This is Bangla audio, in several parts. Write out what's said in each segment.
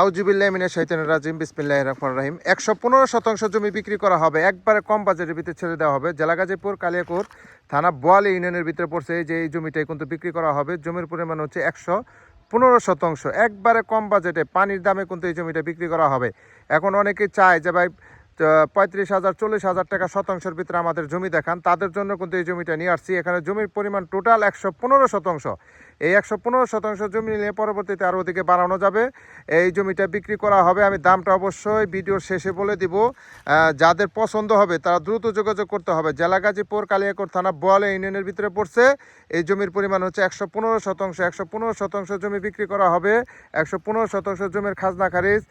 আউজুবিল্লাহ মিনা শৈতান রাজিম বিসমিল্লাহ রহমান রাহিম। একশো পনেরো শতাংশ জমি বিক্রি করা হবে। একবারে কম বাজেটের ভিতরে ছেড়ে দেওয়া হবে। জেলা গাজীপুর থানা বোয়ালি ইউনিয়নের ভিতরে পড়ছে যে এই জমিটাই কিন্তু বিক্রি করা হবে। জমির পরিমাণ হচ্ছে একশো পনেরো শতাংশ। একবারে কম বাজেটে পানির দামে কিন্তু এই জমিটা বিক্রি করা হবে। এখন অনেকে চায় যে, ভাই পঁয়ত্রিশ হাজার, চল্লিশ হাজার টাকা শতাংশের ভিতরে আমাদের জমি দেখান। তাদের জন্য কিন্তু এই জমিটা নিয়ে আসছি। এখানে জমির পরিমাণ টোটাল একশো পনেরো শতাংশ। এই একশো পনেরো শতাংশ জমি নিয়ে পরবর্তীতে আরও ওদিকে বাড়ানো যাবে। এই জমিটা বিক্রি করা হবে, আমি দামটা অবশ্যই ভিডিওর শেষে বলে দিব। যাদের পছন্দ হবে, তারা দ্রুত যোগাযোগ করতে হবে। জেলা গাজীপুর কালিয়াকোট থানা, বোয়ালে ইউনিয়নের ভিতরে পড়ছে। এই জমির পরিমাণ হচ্ছে একশো পনেরো শতাংশ। একশো পনেরো শতাংশ জমি বিক্রি করা হবে। একশো পনেরো শতাংশ জমির খাজনা খারিজ।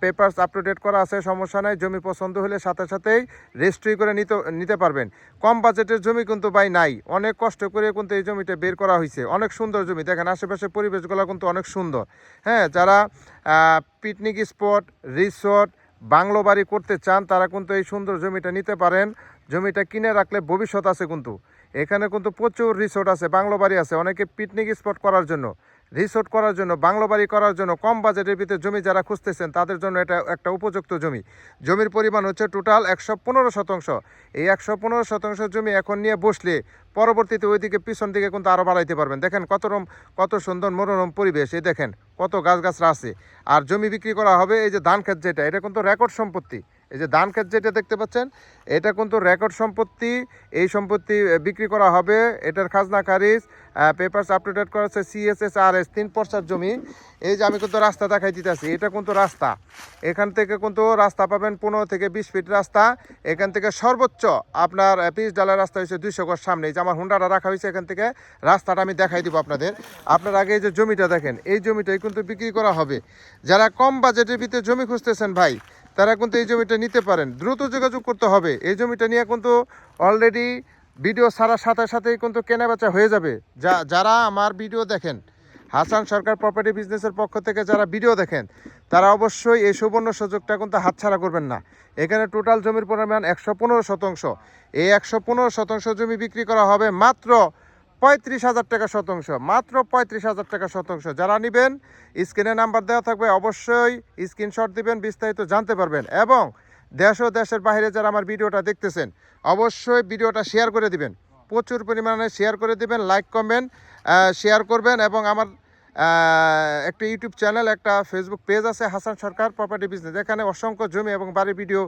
পেপারস আপ টু ডেট করা আছে, সমস্যা নাই। জমি পছন্দ হলে সাথে সাথেই রেজিস্ট্রি করে নিতে নিতে পারবেন। কম বাজেটের জমি কিন্তু ভাই নাই। অনেক কষ্ট করে কিন্তু এই জমিটা বের করা হয়েছে অনেক সুন্দর জমি। দেখেন, আশেপাশের পরিবেশগুলো কিন্তু অনেক সুন্দর। হ্যাঁ যারা পিকনিক স্পট রিসর্ট বাংলো বাড়ি করতে চান, তারা কিন্তু এই সুন্দর জমিটা নিতে পারেন। জমিটা কিনে রাখলে ভবিষ্যৎ আছে কিন্তু। এখানে কিন্তু প্রচুর রিসোর্ট আছে, বাংলো বাড়ি আছে, অনেকে পিকনিক স্পট করার জন্য। রিসোর্ট করার জন্য, বাংলো বাড়ি করার জন্য, কম বাজেটের ভিতরে জমি যারা খুঁজতেছেন, তাদের জন্য এটা একটা উপযুক্ত জমি। জমির পরিমাণ হচ্ছে টোটাল একশো পনেরো শতাংশ। এই একশো পনেরো শতাংশ জমি এখন নিয়ে বসলে পরবর্তীতে ওইদিকে পিছন দিকে কিন্তু আরও বাড়াইতে পারবেন। দেখেন কত রম, কত সুন্দর মনোরম পরিবেশ। এই দেখেন কত গাছগাছরা আছে। আর জমি বিক্রি করা হবে এই যে ধান ক্ষেত যেটা, এটা কিন্তু রেকর্ড সম্পত্তি। এই যে ধান ক্ষেত যেটা দেখতে পাচ্ছেন, এটা কিন্তু রেকর্ড সম্পত্তি, এই সম্পত্তি বিক্রি করা হবে। এটার খাজনা খারিজ পেপারস আপ করা হচ্ছে সিএসএস আর এস তিন পর্সার জমি। এই যে আমি কিন্তু রাস্তা দেখাই দিতেছি, এটা কিন্তু রাস্তা। এখান থেকে কিন্তু রাস্তা পাবেন পনেরো থেকে বিশ ফিট রাস্তা। এখান থেকে সর্বোচ্চ আপনার পিস ডালার রাস্তা হয়েছে দুইশো গজ সামনে। এই যে আমার হুন্ডাটা রাখা হয়েছে এখান থেকে, রাস্তাটা আমি দেখাই দিব আপনাদের। আপনার আগে এই যে জমিটা দেখেন, এই জমিটাই কিন্তু বিক্রি করা হবে। যারা কম বাজেটের ভিতরে জমি খুঁজতেছেন ভাই তারা কিন্তু এই জমিটা নিতে পারেন। দ্রুত যোগাযোগ করতে হবে। এই জমিটা নিয়ে কিন্তু অলরেডি ভিডিও ছাড়ার সাথে সাথেই কিন্তু কেনাবেচা হয়ে যাবে। যা, যারা আমার ভিডিও দেখেন, হাসান সরকার প্রপার্টি বিজনেসের পক্ষ থেকে যারা ভিডিও দেখেন, তারা অবশ্যই এই সুবর্ণ সুযোগটা কিন্তু হাতছাড়া করবেন না। এখানে টোটাল জমির পরিমাণ একশো পনেরো শতাংশ। এই একশো পনেরো শতাংশ জমি বিক্রি করা হবে মাত্র পঁয়ত্রিশ হাজার টাকা শতাংশ, মাত্র পঁয়ত্রিশ হাজার টাকা শতাংশ। যারা নেবেন, স্ক্রিনে নাম্বার দেওয়া থাকবে, অবশ্যই স্ক্রিনশট দিবেন, বিস্তারিত জানতে পারবেন। এবং দেশ ও দেশের বাইরে যারা আমার ভিডিওটা দেখতেছেন, অবশ্যই ভিডিওটা শেয়ার করে দিবেন। প্রচুর পরিমাণে শেয়ার করে দিবেন, লাইক, কমেন্ট শেয়ার করবেন এবং আমার একটা ইউটিউব চ্যানেল, একটা ফেসবুক পেজ আছে, হাসান সরকার প্রপার্টি বিজনেস। এখানে অসংখ্য জমি এবং বাড়ির ভিডিও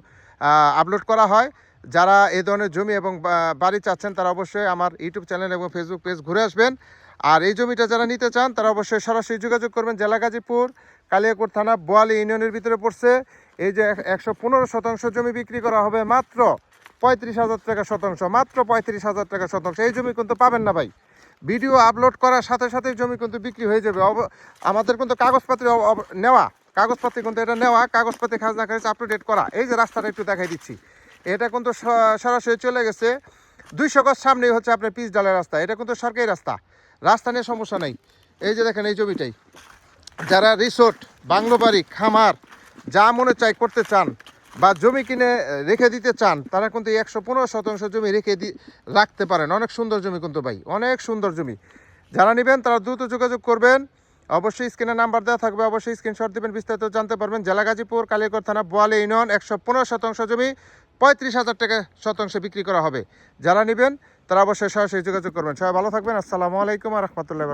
আপলোড করা হয়। যারা এই ধরনের জমি এবং বাড়ি চাচ্ছেন, তারা অবশ্যই আমার ইউটিউব চ্যানেল এবং ফেসবুক পেজ ঘুরে আসবেন। আর এই জমিটা যারা নিতে চান, তারা অবশ্যই সরাসরি যোগাযোগ করবেন জেলা গাজীপুর কালিয়াকুর থানা, বোয়ালি ইউনিয়নের ভিতরে পড়ছে। এই যে একশো পনেরো শতাংশ জমি বিক্রি করা হবে মাত্র পঁয়ত্রিশ হাজার টাকা শতাংশ, মাত্র পঁয়ত্রিশ হাজার টাকা শতাংশ। এই জমি কিন্তু পাবেন না ভাই। ভিডিও আপলোড করার সাথে সাথে জমি কিন্তু বিক্রি হয়ে যাবে। আমাদের কিন্তু কাগজপাতি অব- অব- নেওয়া। কাগজপাতি কিন্তু এটা নেওয়া কাগজপাতি খাজনা খারিজ আপ টু ডেট করা। এই যে রাস্তাটা একটু দেখাই দিচ্ছি। এটা কিন্তু সরাসরি চলে গেছে। দুইশো গজ সামনেই হচ্ছে আপনার পিচ ডালের রাস্তা। এটা কিন্তু সরকারি রাস্তা। রাস্তা নিয়ে সমস্যা নেই। এই যে দেখেন এই জমিটাই। যারা রিসোর্ট বাংলো বাড়ি খামার, যা মনে চাই করতে চান বা জমি কিনে রেখে দিতে চান, তারা কিন্তু একশো পনেরো শতাংশ জমি রেখে রাখতে পারেন। অনেক সুন্দর জমি কিন্তু ভাই। অনেক সুন্দর জমি। যারা নেবেন তারা দ্রুত যোগাযোগ করবেন। অবশ্যই স্ক্রিনে নাম্বার দেওয়া থাকবে, অবশ্যই স্ক্রিনশট দেবেন, বিস্তারিত জানতে পারবেন। জেলা গাজীপুর, কালিয়াকর থানা, বোয়ালে ইউনিয়ন, একশো পনেরো শতাংশ জমি, পঁয়ত্রিশ হাজার টাকা শতাংশে বিক্রি করা হবে। যারা নেবেন, তারা অবশ্যই সরাসরি যোগাযোগ করবেন। সবাই ভালো থাকবেন, আসসালামু আলাইকুম রহমতুল্লাহ